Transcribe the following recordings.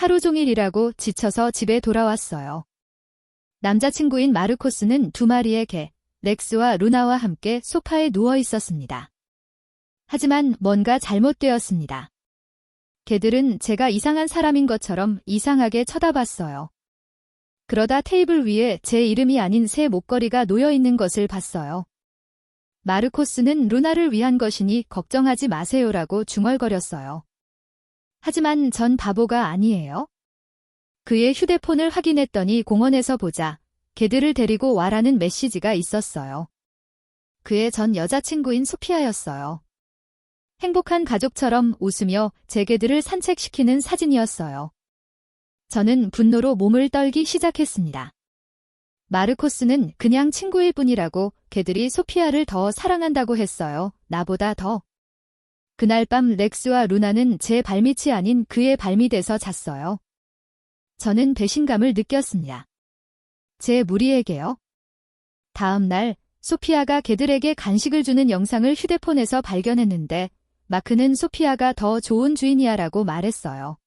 하루 종일 일하고 지쳐서 집에 돌아왔어요. 남자친구인 마르코스는 두 마리의 개, 렉스와 루나와 함께 소파에 누워 있었습니다. 하지만 뭔가 잘못되었습니다. 개들은 제가 이상한 사람인 것처럼 이상하게 쳐다봤어요. 그러다 테이블 위에 제 이름이 아닌 새 목걸이가 놓여 있는 것을 봤어요. 마르코스는 루나를 위한 것이니 걱정하지 마세요라고 중얼거렸어요. 하지만 전 바보가 아니에요. 그의 휴대폰을 확인했더니 공원에서 보자 개들을 데리고 와라는 메시지가 있었어요. 그의 전 여자친구인 소피아였어요. 행복한 가족처럼 웃으며 제 개들을 산책시키는 사진이었어요. 저는 분노로 몸을 떨기 시작했습니다. 마르코스는 그냥 친구일 뿐이라고 개들이 소피아를 더 사랑한다고 했어요. 나보다 더. 그날 밤 렉스와 루나는 제 발밑이 아닌 그의 발밑에서 잤어요. 저는 배신감을 느꼈습니다. 제 무리에게요. 다음 날 소피아가 개들에게 간식을 주는 영상을 휴대폰에서 발견했는데 마크는 소피아가 더 좋은 주인이야라고 말했어요.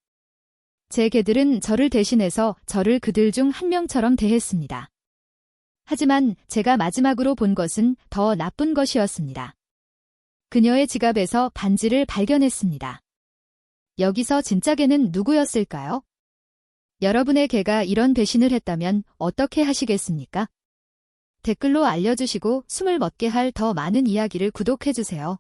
제 개들은 저를 대신해서 저를 그들 중 한 명처럼 대했습니다. 하지만 제가 마지막으로 본 것은 더 나쁜 것이었습니다. 그녀의 지갑에서 반지를 발견했습니다. 여기서 진짜 개는 누구였을까요? 여러분의 개가 이런 배신을 했다면 어떻게 하시겠습니까? 댓글로 알려주시고 숨을 멎게 할 더 많은 이야기를 구독해주세요.